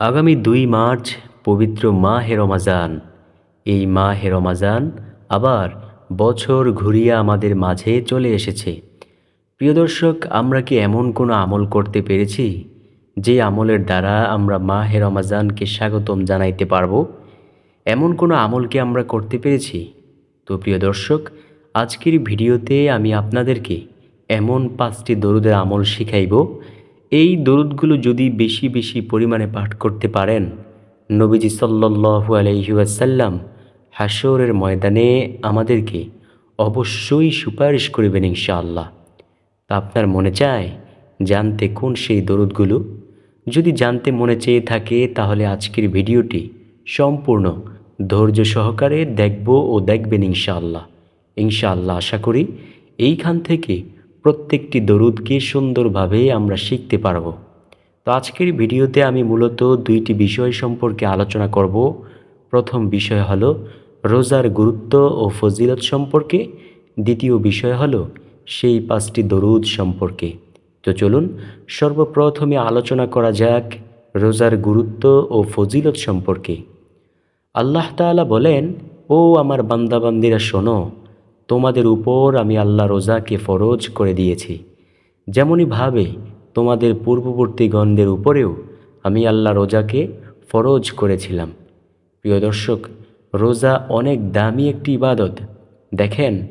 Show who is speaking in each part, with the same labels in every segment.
Speaker 1: আগামী দুই মার্চ পবিত্র মা হেরমাজান এই মাহে রমাজান আবার বছর ঘুরিয়ে আমাদের মাঝে চলে এসেছে। প্রিয় দর্শক, আমরা কি এমন কোনো আমল করতে পেরেছি? যে আমলের দ্বারা আমরা মাহে রমাজানকে স্বাগতম জানাইতে পারব? এমন কোনো আমল কি আমরা করতে পেরেছি? তো প্রিয় দর্শক, আজকের ভিডিওতে আমি আপনাদেরকে এমন পাঁচটি দরুদের আমল শিখাইব এই দরুদগুলো যদি বেশি বেশি পরিমাণে পাঠ করতে পারেন, নবীজি সাল্লু আলহিউসাল্লাম হাসরের ময়দানে আমাদেরকে অবশ্যই সুপারিশ করিবেন ইনশাআল্লাহ। তা আপনার মনে চায় জানতে কোন সেই দরুদগুলো? যদি জানতে মনে চেয়ে থাকে, তাহলে আজকের ভিডিওটি সম্পূর্ণ ধৈর্য সহকারে দেখব ও দেখবেন ইনশাআল্লাহ। ইনশাআল্লাহ আশা করি এইখান থেকে প্রত্যেকটি দরুদকে সুন্দরভাবে আমরা শিখতে পারব। তো আজকের ভিডিওতে আমি মূলত দুইটি বিষয় সম্পর্কে আলোচনা করব। প্রথম বিষয় হলো রোজার গুরুত্ব ও ফজিলত সম্পর্কে। দ্বিতীয় বিষয় হলো সেই পাঁচটি দরুদ সম্পর্কে। তো চলুন, সর্বপ্রথমে আলোচনা করা যাক রোজার গুরুত্ব ও ফজিলত সম্পর্কে। আল্লাহ তাআলা বলেন, ও আমার বান্দাবান্দিরা শোনো তোমাদের উপর আমি আল্লাহ রোজাকে ফরজ করে দিয়েছি। যেমনইভাবে তোমাদের পূর্ববর্তী গণদের উপরেও আমি আল্লাহ রোজাকে ফরজ করেছিলাম। প্রিয় দর্শক, রোজা অনেক দামি একটি ইবাদত। দেখেন,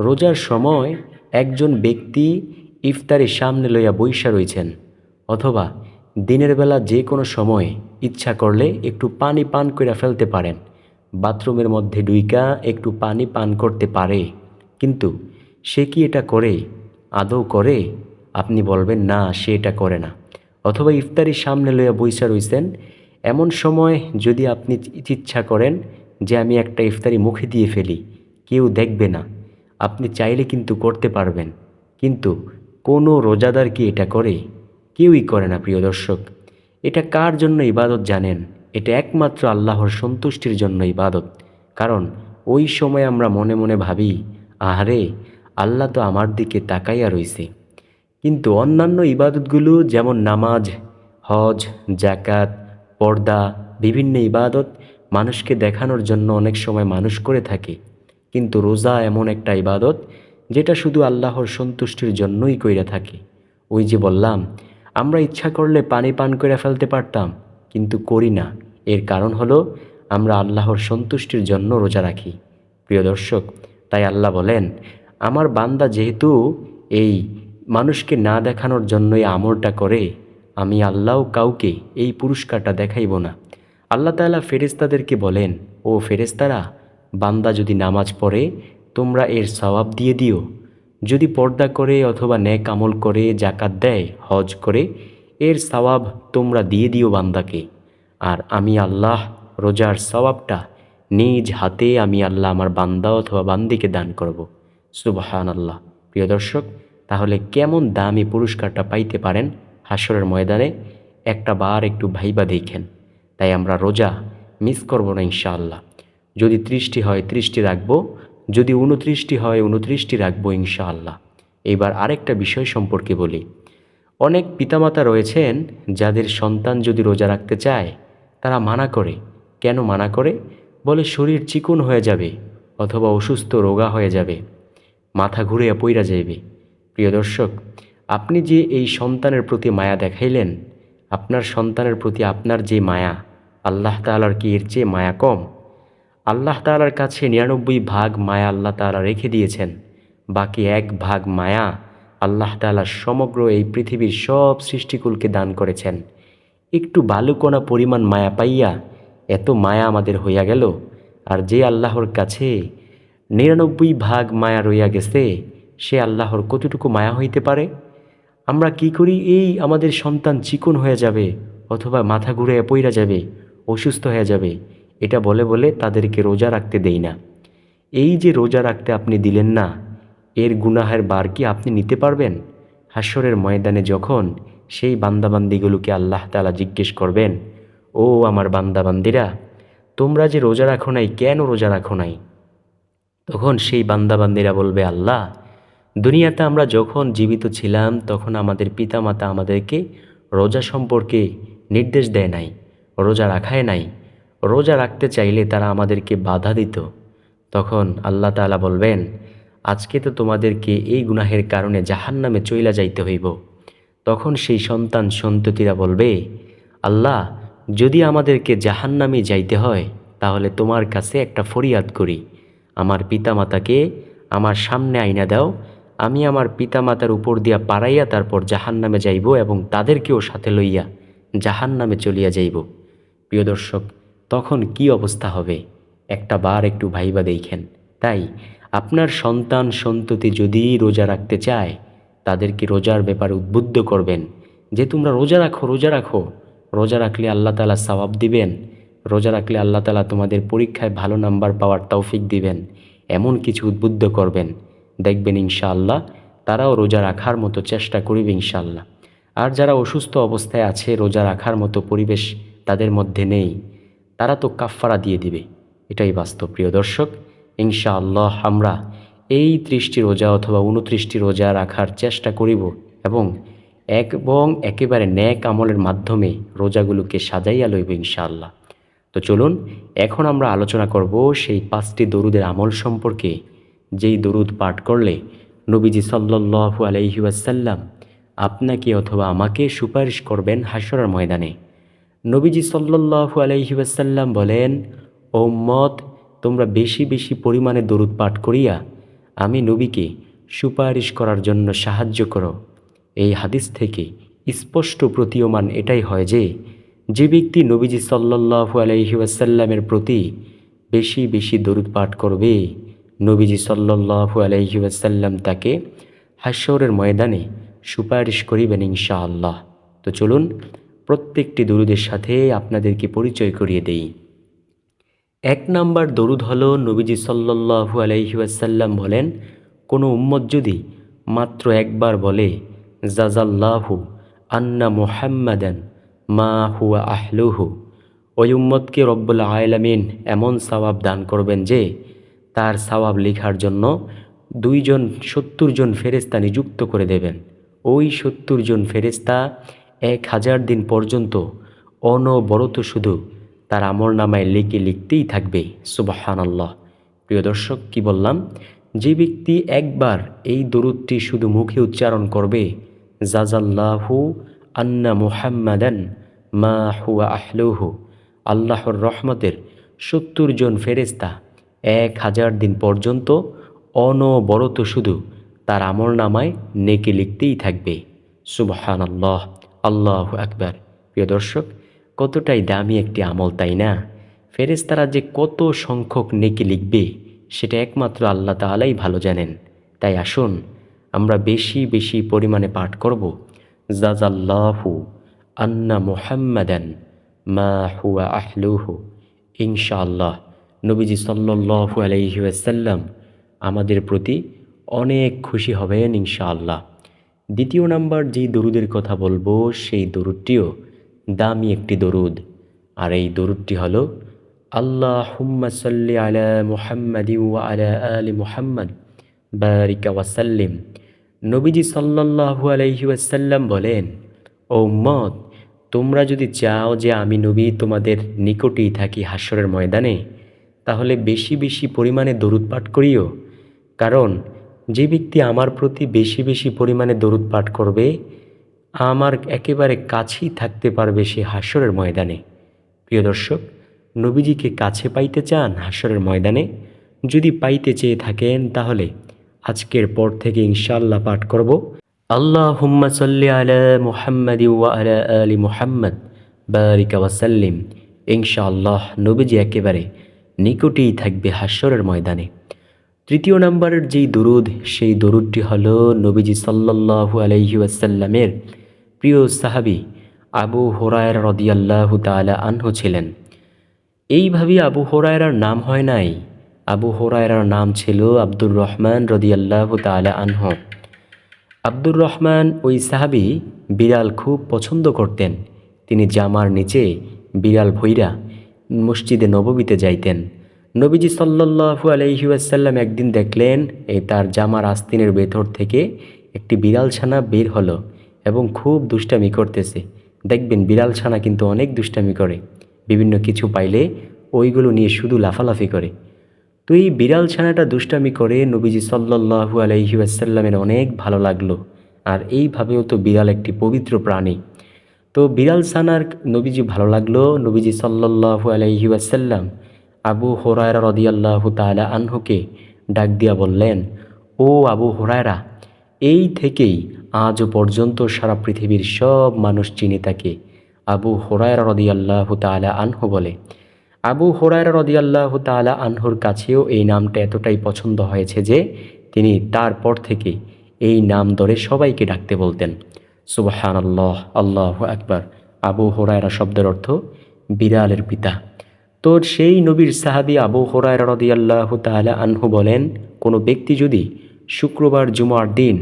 Speaker 1: রোজার সময় একজন ব্যক্তি ইফতারের সামনে লইয়া বৈশা রয়েছেন অথবা দিনের বেলা যে কোনো সময়ে ইচ্ছা করলে একটু পানি পান করে ফেলতে পারেন। বাথরুমের মধ্যে ডুইকা একটু পানি পান করতে পারে। কিন্তু সে কি এটা করে? আদৌ করে? আপনি বলবেন, না, সে এটা করে না। অথবা ইফতারি সামনে লইয়া বৈশা রইছেন, এমন সময় যদি আপনি ইচ্ছা করেন যে আমি একটা ইফতারি মুখে দিয়ে ফেলি, কেউ দেখবে না। আপনি চাইলে কিন্তু করতে পারবেন। কিন্তু কোনো রোজাদার কি এটা করে? কেউই করে না, প্রিয় দর্শক। এটা কার জন্য ইবাদত জানেন? এটা একমাত্র আল্লাহর সন্তুষ্টির জন্য ইবাদত। কারণ ওই সময় আমরা মনে মনে ভাবি আহারে, আল্লাহ তো আমার দিকে তাকাইয়া রইছে। কিন্তু অন্যান্য ইবাদতগুলো যেমন নামাজ, হজ জাকাত পর্দা, বিভিন্ন ইবাদত মানুষকে দেখানোর জন্য অনেক সময় মানুষ করে থাকে। কিন্তু রোজা এমন একটা ইবাদত যেটা শুধু আল্লাহর সন্তুষ্টির জন্যই কইরা থাকে। ওই যে বললাম, আমরা ইচ্ছা করলে পানি পান করে ফেলতে পারতাম, কিন্তু করি না। এর কারণ হলো, আমরা আল্লাহর সন্তুষ্টির জন্য রোজা রাখি। প্রিয় দর্শক তাই আল্লাহ বলেন, আমার বান্দা যেহেতু এই মানুষকে না দেখানোর জন্যই আমলটা করে, আমি আল্লাহ কাউকে এই পুরস্কারটা দেখাইব না। আল্লাহ তাআলা ফেরেস্তাদেরকে বলেন, ও ফেরেস্তারা বান্দা যদি নামাজ পড়ে, তোমরা এর সওয়াব দিয়ে দিও। যদি পর্দা করে অথবা ন্যাক আমল করে জাকাত দেয়, হজ করে, এর সওয়াব তোমরা দিয়ে দিও বান্দাকে। আর আমি আল্লাহ রোজার সওয়াবটা নিজ হাতে আমি আল্লাহ আমার বান্দা অথবা বান্দিকে দান করব। সুবাহান আল্লাহ প্রিয় দর্শক, তাহলে কেমন দামি পুরস্কারটা পাইতে পারেন হাসরের ময়দানে? একটা বার একটু ভাইবা দেখেন। তাই আমরা রোজা মিস করব না ইনশাআল্লাহ। যদি ত্রিশটি হয় ত্রিশটি রাখব, যদি উনত্রিশটি হয় উনত্রিশটি রাখব ইনশাআল্লাহ। এইবার আরেকটা বিষয় সম্পর্কে বলি। অনেক পিতামাতা রয়েছেন যাদের সন্তান যদি রোজা রাখতে চায়, তারা মানা করে। কেন মানা করে? বলে শরীর চিকন হয়ে যাবে অথবা অসুস্থ রোগা হয়ে যাবে। মাথা ঘুরে পইরা যাইবে। প্রিয় দর্শক, আপনি যে এই সন্তানের প্রতি মায়া দেখাইলেন, আপনার সন্তানের প্রতি আপনার যে মায়া, আল্লাহ তালার কি এর চেয়ে মায়া কম? আল্লাহ তালার কাছে নিরানব্বই ভাগ মায়া আল্লাহ তালা রেখে দিয়েছেন। বাকি এক ভাগ মায়া আল্লাহ তালা সমগ্র এই পৃথিবীর সব সৃষ্টিকুলকে দান করেছেন। একটু বালুকণা পরিমাণ মায়া পাইয়া এত মায়া আমাদের হইয়া গেল, আর যে আল্লাহর কাছে নিরানব্বই ভাগ মায়া রইয়া গেছে, সে আল্লাহর কতটুকু মায়া হইতে পারে? আমরা কি করি? এই আমাদের সন্তান চিকন হয়ে যাবে, অথবা মাথা ঘুরে পইরা যাবে, অসুস্থ হয়ে যাবে। এটা বলে বলে তাদেরকে রোজা রাখতে দেই না। এই যে রোজা রাখতে আপনি দিলেন না, এর গুনাহের বার কি আপনি নিতে পারবেন? হাস্যরের ময়দানে যখন সেই বান্দাবান্দিগুলোকে আল্লাহ তালা জিজ্ঞেস করবেন ও আমার বান্দাবান্দিরা, তোমরা যে রোজা রাখো নাই, কেন রোজা রাখো নাই? তখন সেই বান্দাবান্দিরা বলবে, আল্লাহ, দুনিয়াতে আমরা যখন জীবিত ছিলাম, তখন আমাদের পিতামাতা আমাদেরকে রোজা সম্পর্কে নির্দেশ দেয় নাই, রোজা রাখায় নাই। রোজা রাখতে চাইলে তারা আমাদেরকে বাধা দিত। তখন আল্লাহ তাআলা বলবেন, আজকে তো তোমাদেরকে এই গুনাহের কারণে জাহান্নামে চইলা যাইতে হইব। তখন সেই সন্তান সন্ততিরা বলবে, আল্লাহ যদি আমাদেরকে জাহান্নামে যাইতে হয়, তাহলে তোমার কাছে একটা ফরিয়াদ করি। আমার পিতামাতাকে আমার সামনে আইনা দাও, আমি আমার পিতামাতার উপর দিয়া পাড়াইয়া তারপর জাহান্নামে যাইব এবং তাদেরকেও সাথে লইয়া জাহান্নামে চলিয়া যাইব। প্রিয় দর্শক, তখন কি অবস্থা হবে? একটা বার একটু ভাইবা দেখেন। তাই, আপনার সন্তান সন্ততি যদি রোজা রাখতে চায়, তাদেরকে রোজার ব্যাপারে উদ্বুদ্ধ করবেন যে, তোমরা রোজা রাখো রোজা রাখো। রোজা রাখলে আল্লাহ তালা সওয়াব দিবেন। রোজা রাখলে আল্লাহ তালা তোমাদের পরীক্ষায় ভালো নাম্বার পাওয়ার তৌফিক দিবেন। এমন কিছু উদ্বুদ্ধ করবেন। দেখবেন ইনশাআল্লাহ তারাও রোজা রাখার মতো চেষ্টা করিবে ইনশাআল্লাহ। আর যারা অসুস্থ অবস্থায় আছে, রোজা রাখার মতো পরিবেশ তাদের মধ্যে নেই। তারা তো কাফফারা দিয়ে দিবে। এটাই বাস্তব, প্রিয় দর্শক। ইনশাআল্লাহ আমরা এই ত্রিশটি রোজা অথবা উনত্রিশটি রোজা রাখার চেষ্টা করিব এবং এবং একেবারে ন্যাক আমলের মাধ্যমে রোজাগুলোকে সাজাইয়া লইব ইনশাআল্লাহ। তো চলুন, এখন আমরা আলোচনা করব সেই পাঁচটি দরুদের আমল সম্পর্কে। যেই দরুদ পাঠ করলে নবীজি সাল্লাল্লাহু আলাইহি ওয়াসাল্লাম আপনাকে অথবা আমাকে সুপারিশ করবেন হাসরার ময়দানে। নবীজি সাল্লাল্লাহু আলাইহি ওয়াসাল্লাম বলেন, ও মত তোমরা বেশি বেশি পরিমাণে দরুদ পাঠ করিয়া আমি নবীকে সুপারিশ করার জন্য সাহায্য করো। এই হাদিস থেকে স্পষ্ট প্রতীয়মান এটাই হয় যে যে ব্যক্তি নবীজি সাল্লাল্লাহু আলাইহি ওয়াসাল্লামের প্রতি বেশি বেশি দরুদ পাঠ করবে, নবীজি সাল্লাল্লাহু আলাইহি ওয়াসাল্লাম তাকে হাস্যরের ময়দানে সুপারিশ করিবেন ইনশাআল্লাহ। তো চলুন প্রত্যেকটি দরুদের সাথে আপনাদেরকে পরিচয় করিয়ে দেই। এক নাম্বার দরুদ হলো নবীজি সাল্লাল্লাহু আলাইহি ওয়াসাল্লাম বলেন, কোনো উম্মত যদি মাত্র একবার বলে জাজাল্লাহু আন্না মুহাম্মাদান মা হুয়া আহলুহু। ওই উম্মতকে রব্বুল আয়লামিন এমন সওয়াব দান করবেন যে, তার সওয়াব লেখার জন্য দুইজন সত্তর জন ফেরেস্তা নিযুক্ত করে দেবেন। ওই সত্তর জন ফেরেস্তা এক হাজার দিন পর্যন্ত অনবরত শুধু তার আমল নামায় লিখে লিখতেই থাকবে। সুবাহান আল্লাহ প্রিয় দর্শক, কি বললাম? যে ব্যক্তি একবার এই দরুদটি শুধু মুখে উচ্চারণ করবে জাজাল্লাহু আন্না মুহাম্মাদান মা হুয়া আহলুহু, আল্লাহর রহমতের সত্তর জন ফেরেস্তা এক হাজার দিন পর্যন্ত অনবরত শুধু তার আমল নামায় নেকে লিখতেই থাকবে। সুবহান আল্লাহ আল্লাহ আকবার। প্রিয় দর্শক, কতটাই দামি একটি আমল, তাই না? ফেরেস্তারা যে কত সংখ্যক নেকি লিখবে সেটা একমাত্র আল্লাহ তাআলাই ভালো জানেন। তাই আসুন, আমরা বেশি বেশি পরিমাণে পাঠ করব। জাজাল্লাহু আন্না মুহাম্মাদান মা হুয়া আহলুহু। ইনশাআল্লাহ, নবীজি সাল্লাল্লাহু আলাইহি ওয়াসাল্লাম আমাদের প্রতি অনেক খুশি হবেন ইনশাআল্লাহ। দ্বিতীয় নাম্বার যেই দরুদের কথা বলব, সেই দরুদটিও দামি একটি দরুদ। আর এই দরুদটি হলো আল্লাহ হুম্মা সাল্লি আলা মুহাম্মাদি ওয়া আলা আলি মুহাম্মদ বারিকা ওয়াসাল্লিম নবীজি সাল্লাল্লাহু আলাইহি ওয়াসাল্লাম বলেন ও মত তোমরা যদি চাও যে আমি নবী তোমাদের নিকটেই থাকি হাসরের ময়দানে, তাহলে বেশি বেশি পরিমাণে দরুদ পাঠ করিও। কারণ, যে ব্যক্তি আমার প্রতি বেশি বেশি পরিমাণে দরুদ পাঠ করবে, আমার একেবারে কাছেই থাকতে পারবে সে হাস্যরের ময়দানে। প্রিয় দর্শক নবীজিকে কাছে পাইতে চান হাস্যরের ময়দানে? যদি পাইতে চেয়ে থাকেন, তাহলে আজকের পর থেকে ইনশাল্লাহ পাঠ করব। আল্লাহ হুম্মা সাল্লি আলা মুহাম্মাদি ওয়া আলা আলি মুহাম্মদ। বারিকা ওয়াসাল্লিম ইনশাআল্লাহ নবীজি একেবারে নিকটেই থাকবে হাস্যরের ময়দানে। তৃতীয় নম্বরের যেই দরুদ, সেই দরুদটি হল নবীজি সাল্লাল্লাহু আলাইহি ওয়াসাল্লামের প্রিয় সাহাবি আবু হোরায়ের রদিয়াল্লাহু তাআলা আনহু ছিলেন। এইভাবেই আবু হোরায়রার নাম হয় নাই। আবু হোরায়রার নাম ছিল আব্দুর রহমান রদিয়াল্লাহু তাআলা আনহু। আব্দুর রহমান ওই সাহাবি বিড়াল খুব পছন্দ করতেন। তিনি জামার নিচে বিড়াল ভৈরা মসজিদে নববীতে যাইতেন। নবীজি সাল্লাল্লাহু আলাইহি ওয়াসাল্লাম একদিন দেখলেন এই তার জামার আস্তিনের ভেতর থেকে একটি বিড়াল ছানা বের হলো এবং খুব দুষ্টামি করতেছে। দেখবেন বিড়াল ছানা কিন্তু অনেক দুষ্টামি করে। বিভিন্ন কিছু পাইলে ওইগুলো নিয়ে শুধু লাফালাফি করে। তো এই বিড়াল ছানাটা দুষ্টামি করে নবীজি সাল্লাহু আলহি আসাল্লামের অনেক ভালো লাগল, আর এইভাবেও তো বিড়াল একটি পবিত্র প্রাণী। তো বিড়াল ছানার নবীজি ভালো লাগল নবীজি সাল্লাহু আলহি আসাল্লাম আবু হোরায়রা রদিয়াল্লাহু তালা আনহুকে ডাক দিয়া বললেন, ও আবু হোরায়রা, এই থেকেই আজও পর্যন্ত সারা পৃথিবীর সব মানুষ চিনে তাকে আবু হোরায়রা রদিয়াল্লাহু তালা আনহু বলে, আবু হোরায়রা রদিয়াল্লাহু তালা আনহুর কাছেও এই নামটা এতটাই পছন্দ হয়েছে যে তিনি তারপর থেকে এই নাম ধরে সবাইকে ডাকতে বলতেন। সুবাহান আল্লাহ আল্লাহ আকবার। আবু হোরায়রা শব্দের অর্থ বিড়ালের পিতা। তোর সেই নবীর সাহাবি আবু হোরায়রা রদিয়াল্লাহু তালা আনহু বলেন, কোনো ব্যক্তি যদি শুক্রবার জুমার দিন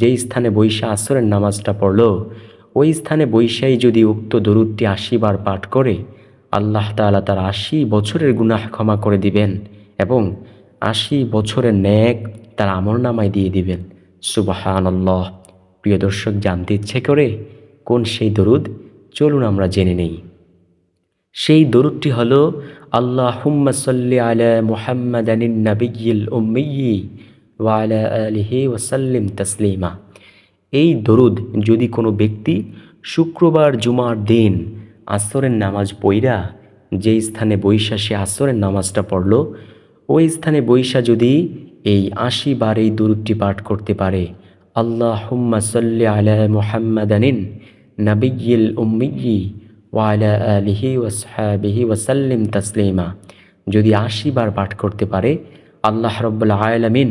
Speaker 1: যেই স্থানে বৈশা আসরের নামাজটা পড়ল ওই স্থানে বৈশাই যদি উক্ত দরুদটি আশিবার পাঠ করে, আল্লাহ তালা তার আশি বছরের গুনাহ ক্ষমা করে দিবেন এবং আশি বছরের ন্যাক তার আমর নামায় দিয়ে দিবেন। সুবাহান আল্লাহ প্রিয় দর্শক, জানতে ইচ্ছে করে কোন সেই দরুদ? চলুন আমরা জেনে নেই। সেই দরুদটি হল আল্লাহ হুম্মা সাল্লি আলা মুহাম্মদ আনিন নাবিয়িল উম্মিয়ি ওয়ালা আলিহি ওয়াসাল্লিম তসলিমা। এই দরুদ যদি কোনো ব্যক্তি শুক্রবার জুমার দিন আসরের নামাজ পইরা যে স্থানে বৈশা সে আসরের নামাজটা পড়ল, ওই স্থানে বৈশা যদি এই আশি বার এই দরুদটি পাঠ করতে পারে আল্লাহ হুম্মা সাল্লি আলা মুহাম্মাদানিন নাবিয়িল উম্মিয়ি ওয়ালা আলিহি ওয়াসহাবিহি ওয়াসাল্লিম তাসলিমা। যদি আশি বার পাঠ করতে পারে, আল্লাহ রব্বুল আয়ালামিন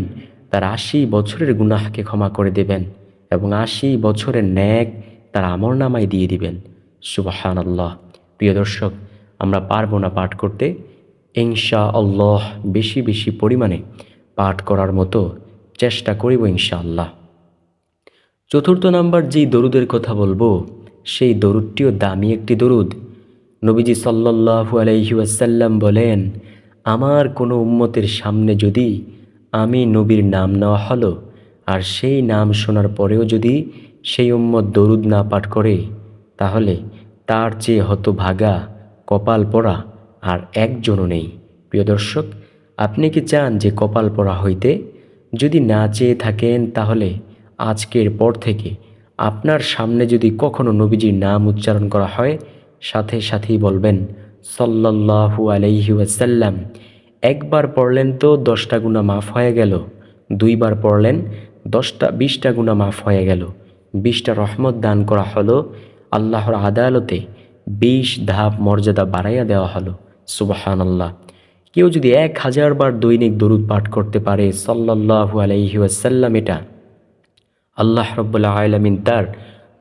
Speaker 1: তার আশি বছরের গুনাহকে ক্ষমা করে দেবেন। এবং আশি বছরের ন্যাক তার আমর নামায় দিয়ে দিবেন। সুবাহান আল্লাহ প্রিয় দর্শক, আমরা পারব না পাঠ করতে। ইনশা আল্লাহ বেশি বেশি পরিমাণে পাঠ করার মতো চেষ্টা করিব ইনশা আল্লাহ চতুর্থ নাম্বার যেই দরুদের কথা বলব, সেই দরুদটিও দামি একটি দরুদ। নবীজি সাল্লাহু আলাইহি আসাল্লাম বলেন, আমার কোনো উম্মতের সামনে যদি আমি নবীর নাম নেওয়া হলো আর সেই নাম শোনার পরেও যদি সেই উম্মত দরুদ না পাঠ করে, তাহলে তার চেয়ে হতো ভাগা কপাল পড়া আর একজনও নেই। প্রিয় দর্শক, আপনি কি চান যে কপাল পড়া হইতে? যদি না চেয়ে থাকেন, তাহলে আজকের পর থেকে আপনার সামনে যদি কখনো নবীজির নাম উচ্চারণ করা হয়, সাথে সাথেই বলবেন সল্লাহু আলাইহি ওয়াসাল্লাম। একবার পড়লেন তো দশটা গুণা মাফ হয়ে গেল, দুইবার পড়লেন দশটা, বিশটা গুণা মাফ হয়ে গেল। বিশটা রহমত দান করা হলো। আল্লাহর আদালতে বিশ ধাপ মর্যাদা বাড়াইয়া দেওয়া হলো। সুবাহান আল্লাহ কেউ যদি এক হাজার বার দৈনিক দরুদ পাঠ করতে পারে সাল্লাহু আলাইহি ওয়াসাল্লাম এটা। আল্লাহ রব্বুল্লাহ আলমিন তার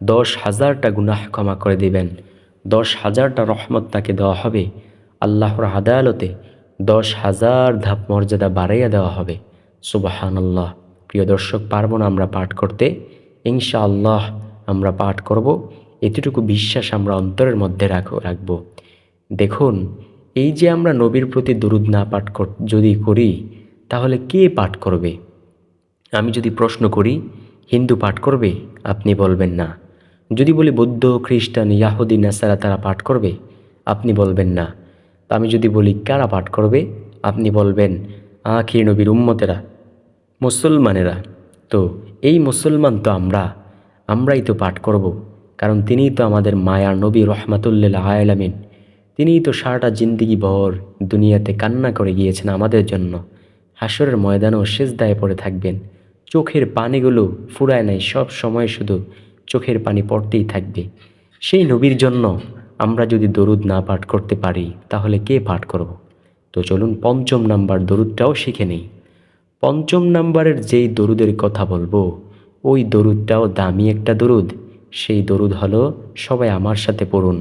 Speaker 1: দশ হাজারটা গুনাহ ক্ষমা করে দিবেন। দশ হাজারটা রহমত তাকে দেওয়া হবে। আল্লাহর আদালতে দশ হাজার ধাপ মর্যাদা বাড়াইয়া দেওয়া হবে। সুবাহান আল্লাহ প্রিয় দর্শক, পারব না আমরা পাঠ করতে। ইনশা আল্লাহ আমরা পাঠ করব। এতটুকু বিশ্বাস আমরা অন্তরের মধ্যে রাখ, রাখব। দেখুন, এই যে আমরা নবীর প্রতি দরুদ না পাঠ যদি করি, তাহলে কে পাঠ করবে? আমি যদি প্রশ্ন করি, হিন্দু পাঠ করবে? আপনি বলবেন না। যদি বলি বৌদ্ধ, খ্রিস্টান, ইয়াহুদি, নাসারা তারা পাঠ করবে? আপনি বলবেন না। আমি যদি বলি, কারা পাঠ করবে? আপনি বলবেন, আখির নবীর উম্মতেরা। মুসলমানেরা। তো এই মুসলমান তো আমরা, আমরাই তো পাঠ করব। কারণ তিনিই তো আমাদের মায়ার নবী রহমাতুল্লাহ আয়ালামিন তিনিই তো সারাটা জিন্দিগি ভর দুনিয়াতে কান্না করে গিয়েছেন আমাদের জন্য। হাসরের ময়দানেও শেষ দায়ে পড়ে থাকবেন। চোখের পানিগুলো ফুরায় নাই সব সময় শুধু। চোখের পানি পড়তেই থাকবে। সেই নবীর জন্য আমরা যদি দরুদ না পাঠ করতে পারি, তাহলে কে পাঠ করব? তো চলুন পঞ্চম নাম্বার দরুদটাও শিখে নেই। পঞ্চম নাম্বারের যেই দরুদের কথা বলবো ওই দরুদটাও দামি একটা দরুদ সেই দরুদ হলো সবাই আমার সাথে পড়ুন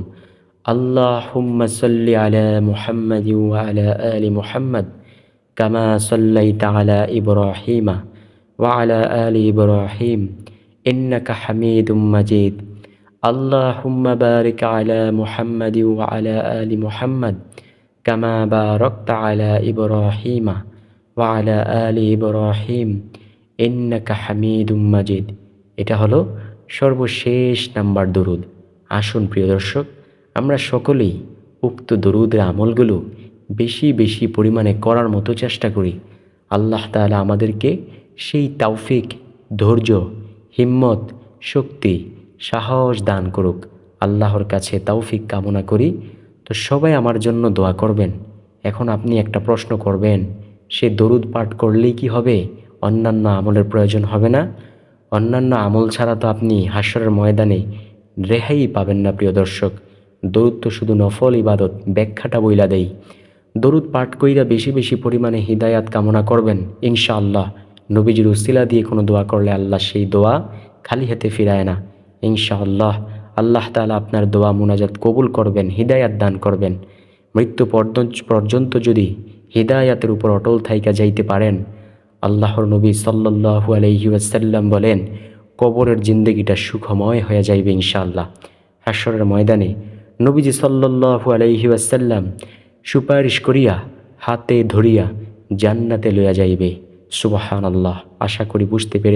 Speaker 1: আল্লাহ হুম্মা সাল্লি আলা মুহাম্মদ আলা আলি মুহাম্মদ কামা সাল্লাই তালা ইব্রাহিমা وعلى آل إبراهيم إنك حميد مجيد اللهم بارك على محمد وعلى آل محمد كما باركت على إبراهيم ওয়ালা আলি ইব্রাহিম ইন্নাকা হামিদুম মাজিদ এটা হলো সর্বশেষ নাম্বার দরুদ। আসুন প্রিয় দর্শক, আমরা সকলেই উক্ত দরুদের আমলগুলো বেশি বেশি পরিমাণে করার মতো চেষ্টা করি। আল্লাহ তালা আমাদেরকে সেই তাওফিক ধৈর্য, হিম্মত, শক্তি, সাহস দান করুক। আল্লাহর কাছে তাওফিক কামনা করি। তো সবাই আমার জন্য দোয়া করবেন। এখন আপনি একটা প্রশ্ন করবেন সে দরুদ পাঠ করলেই কি হবে? অন্যান্য আমলের প্রয়োজন হবে না? অন্যান্য আমল ছাড়া তো আপনি হাস্যরের ময়দানে রেহাই পাবেন না, প্রিয় দর্শক। দরুদ তো শুধু নফল, ইবাদত, ব্যাখ্যাটা বইলা দেই। দরুদ পাঠ কইরা বেশি বেশি পরিমাণে হিদায়াত কামনা করবেন, ইনশাআল্লাহ। নবীজির উসিলা দিয়ে কোনো দোয়া করলে আল্লাহ সেই দোয়া খালি হাতে ফিরায় না। ইনশাআল্লাহ, আল্লাহ তাআলা আপনার দোয়া মুনাজাত কবুল করবেন, হিদায়াত দান করবেন। মৃত্যু পর্যন্ত যদি হিদায়াতের উপর অটল থাইকা যাইতে পারেন। আল্লাহর নবী সাল্লাহু আলহিউসাল্লাম বলেন, কবরের জিন্দগিটা সুখময় হয়ে যাইবে ইনশাআল্লাহ। হাসরের ময়দানে নবীজি সাল্লু আলহিউসাল্লাম সুপারিশ করিয়া হাতে ধরিয়া জান্নাতে লইয়া যাইবে। সুবাহান আল্লাহ আশা করি বুঝতে পেরে